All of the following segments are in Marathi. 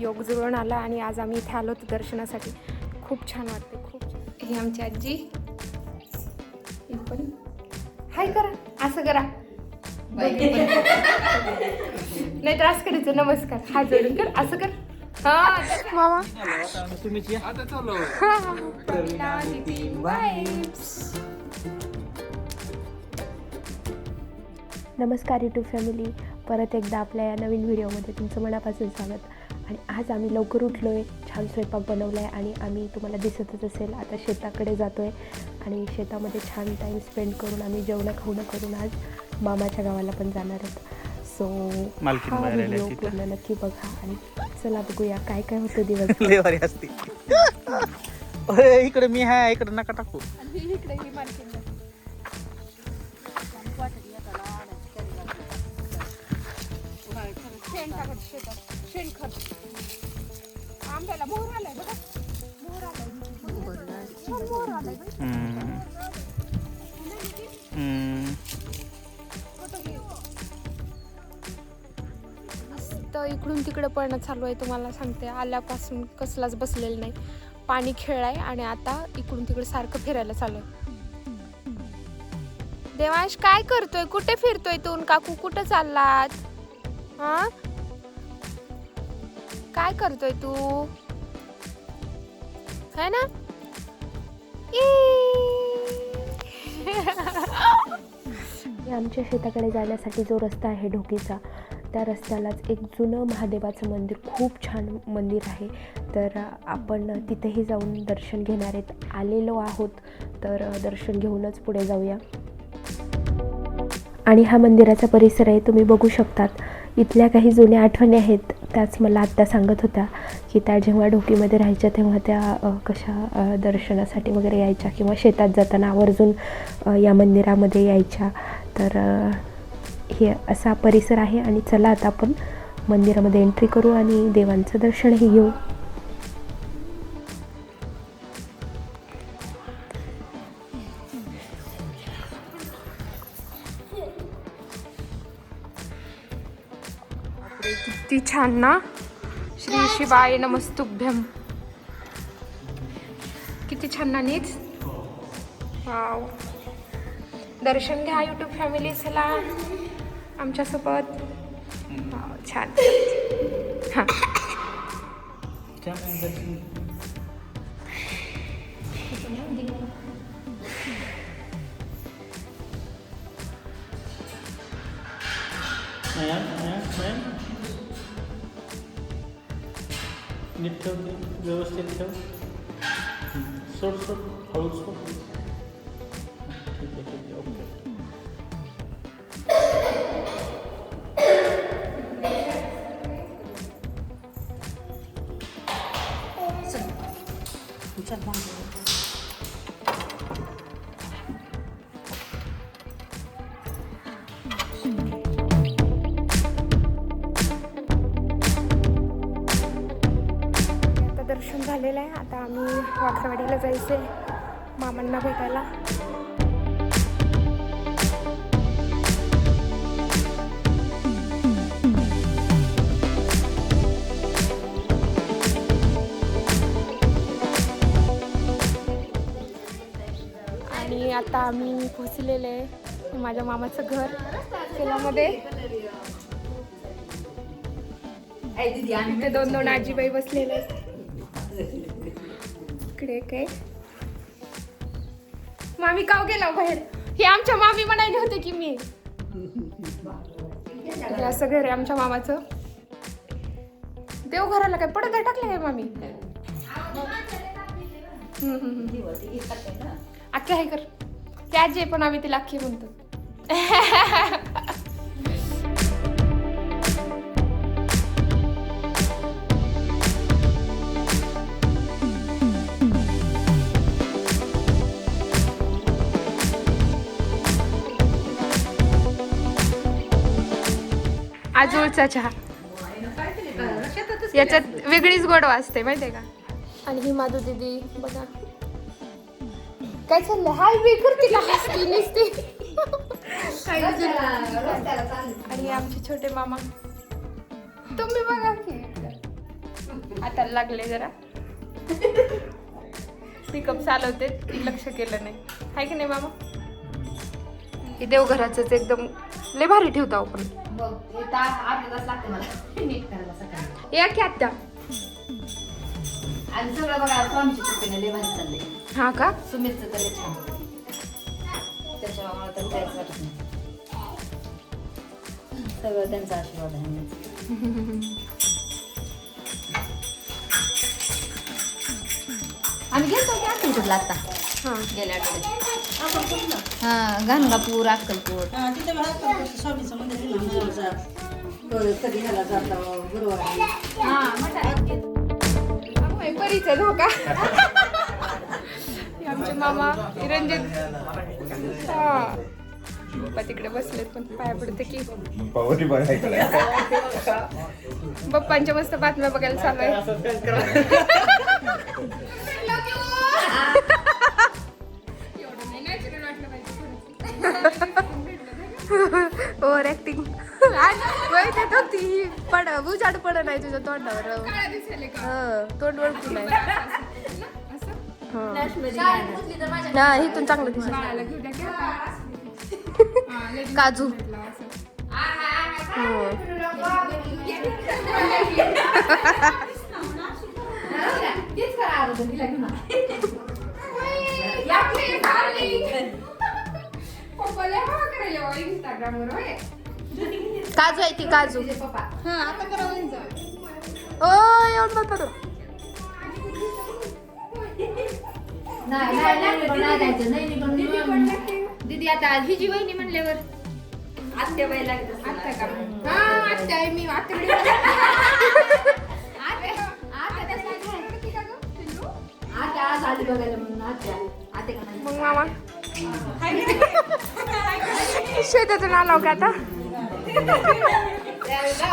योग जुळून आला आणि आज आम्ही इथे आलो होतो दर्शनासाठी. खूप छान वाटते खूप छान. ही आमची आजी. ही पण. हाय करा असं करा. नाही तर असं करायचं नमस्कार. हात जोडून कर असं कर. हा. मामा. तुम्हीच या. नमस्कार यूट्यूब फॅमिली परत एकदा आपल्या या नवीन व्हिडिओमध्ये तुमचं मनापासून स्वागत. आणि आज आम्ही लवकर उठलो आहे छान स्वयंपाक बनवला आहे आणि आम्ही तुम्हाला दिसतच असेल आता शेताकडे जातो आहे आणि शेतामध्ये छान टाईम स्पेंड करून आम्ही जेवणं खावणं करून आज मामाच्या गावाला पण जाणार आहेत. सो हा व्हिडिओ. पूर्ण नक्की बघा आणि चला बघूया काय काय होतं दिवस असते. इकडे मी आहे इकडे नका टाकू. आंब्याला तर इकडून तिकडे पळणं चालू आहे तुम्हाला सांगते. आल्यापासून कसलाच बसलेलं नाही. पाणी खेळाय आणि आता इकडून तिकडे सारखं फिरायला चालू आहे. देवांश काय करतोय? कुठे फिरतोय तू काकू कुठे चाललात? हा? काय करतोय तू? है ना? आमच्या शेताकडे जाण्यासाठी जो रस्ता आहे ढोकीचा त्या रस्त्यालाच एक जुनं महादेवाचं मंदिर खूप छान मंदिर आहे. तर आपण तिथेही जाऊन दर्शन घेणार आहेत. आलेलो आहोत तर दर्शन घेऊनच पुढे जाऊया. आणि हा मंदिराचा परिसर आहे तुम्ही बघू शकतात. इथल्या काही जुन्या आठवणी आहेत त्याच मला आत्ता सांगत होत्या की त्या जेव्हा ढोकीमध्ये राहायच्या तेव्हा त्या कशा दर्शनासाठी वगैरे यायच्या किंवा शेतात जाताना आवर्जून या मंदिरामध्ये यायच्या. तर हे असा परिसर आहे आणि चला आता आपण मंदिरामध्ये एंट्री करू आणि देवांचं दर्शनही घेऊ. किती छान ना? श्री शिवाय नमस्तुभ्यम किती छान ना नीच? दर्शन घ्या युट्यूब फॅमिली चला. आमच्यासोबत वाव, छान हां मॅम, मॅम, मॅम. नीट ठेव ते, व्यवस्थित ठेव हम्म. सोड सोड हळू सोड झालेलं आहे. आता आम्ही वाखरवाडीला जायचं आहे मामांना भेटायला. आणि आता आम्ही पोचलेले आहे माझ्या मामाचं घर शेलामध्ये दोन दोन आजीबाई बसलेले आहेत. इकडे काय मामी काव गेला हो बाहेर. हे आमच्या मामी म्हणाले होते की मी. असं घर आहे आमच्या मामाचं. देवघराला काय पडदा टाकले काय मामी? अख्खे हे आहे कर ती आजी आहे पण आम्ही तिला अख्खे म्हणतो. आजोळचा चहा. याच्यात वेगळीच गोडवा असते माहितीये का? आणि ही माधू दीदी बघा. काय चाललंय? हाय बी करते का हसती नुसती. आणि आमचे छोटे मामा. तुम्ही बघा की. आता लागले जरा. पिकअप चालवते लक्ष केलं नाही. आहे की नाही मामा? हे देवघराचंच एकदम लय भारी ठेवतो आपण. या की आत्या आणि सगळं बघा स्वामीची कृपेने लय भारी चाललंय. हा का? सुमितचं तर लय छान. त्याच्यामुळे मला तर काहीच वाटत नाही. सगळं त्यांचा आशीर्वाद आहे. आम्ही गेलतो की अक्कलकोटला आता हा गेल्या आठवड्यात. हा हा, तिथे स्वामीचं मंदिर. कधी जातो गुरुवारी. हा परीचा धोका. आमचे मामा रंजित. हा. पप्पा तिकडे बसलेत पण पाया पडते की. पप्पांच्या मस्त बातम्या बघायला चालू आहे. ओव्हर ऍक्टिंग ती पड उजाड पड नाही तुझ्या तोंडावर. हं, तोंड ओळखू नाही ना इथून चांगलं दिसत काजू. हो. काजू आहे ती काजू तुझे पप्पा ओ येऊन बघ बघ. नाही नाही नाही पण नाही द्यायचं. नाही नाही पण दीदी आता ही जी वहिनी म्हणल्यावर आत्या बाई लागत असेल. आत्या का? हा, आत्या आहे मी आत्याकडे आज आली बघायला म्हणून आत्या का नाही? मग मामा. शेतातून आलो का आता?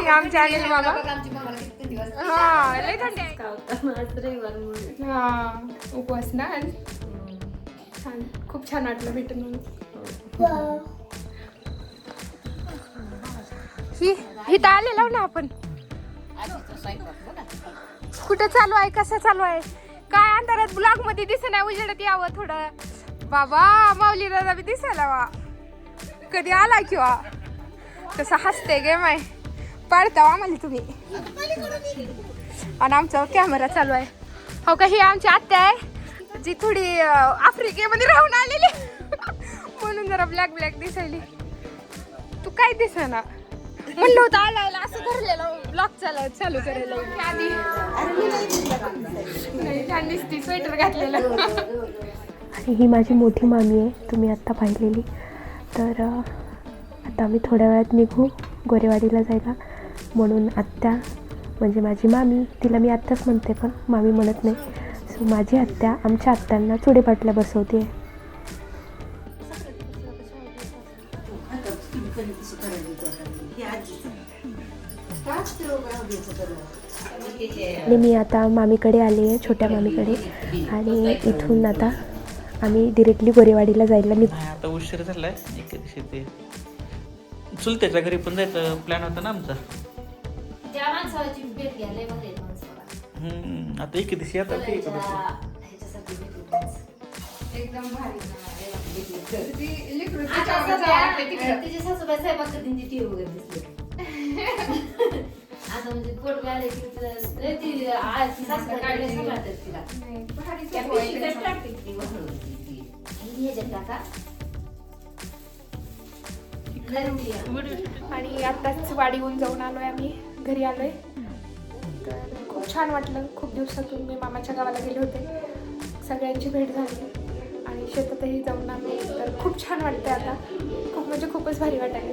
हे आमचे मामा आमची मामाला किती हा लय थंडी आहे. हा उपवास ना आज. छान. खूप छान वाटलं भेटून म्हणून. ही ही तर आलेलो ना आपण. कुठं चालू आहे? कसं चालू आहे? काय अंधारात ब्लॉगमध्ये दिसत नाही उजेडत यावं थोडं. बाबा माऊली दादा बी दिसायला वा. कधी आला किंवा? तसं हसते गे माय. पाडता आम्हाला तुम्ही. आणि आमचा कॅमेरा चालू आहे. हो का ही आमची आत्या आहे जी थोडी आफ्रिकेमध्ये राहून आलेली. म्हणून जरा ब्लॅक ब्लॅक दिसायली. तू काय दिसेना? म्हणलं होतं आला आला असं धरलेलं ब्लॉक चालू चालू करायला. आधी. नाही छान दिसती स्वेटर घातलेलं. आणि ही माझी मोठी मामी आहे तुम्ही आत्ता पाहिलेली. तर अ, आता आम्ही थोड्या वेळात निघू गोरेवाडीला जायला. म्हणून आत्या म्हणजे माझी मामी तिला मी आत्ताच म्हणते पण मामी म्हणत नाही. सो माझी आत्या आमच्या आत्यांना चुडे पाटल्या बसवते आणि मी आता मामीकडे आले आहे छोट्या मामीकडे आणि इथून आता आम्ही डिरेक्टली गोरेवाडीला जायला नाही आता उशीर झालाय एके दिवशी ते चुलत्याच्या घरी पण जायचं प्लॅन होता ना आमचा आहे. हम्म, आता एके दिवशी आता ते एके दिवशी. त्याच्या-. एकदम भारी. ती लेकरं तिकडं. तिचे सासूबाई वगैरे दिसले आता म्हणजे पोट आले की तिला- ती सांभाळतात तिला. त्या. टाकते ती ती. आणि ह्याच्यात टाका. आणि आत्ताच वाडीहून जाऊन आलोय आम्ही घरी आलोय. तर खूप छान वाटलं. खूप दिवसातून मी मामाच्या गावाला गेले होते. सगळ्यांची भेट झाली. आणि शेतातही जाऊन आलो. तर खूप छान वाटतं आता. खूप म्हणजे खूपच भारी वाटायला.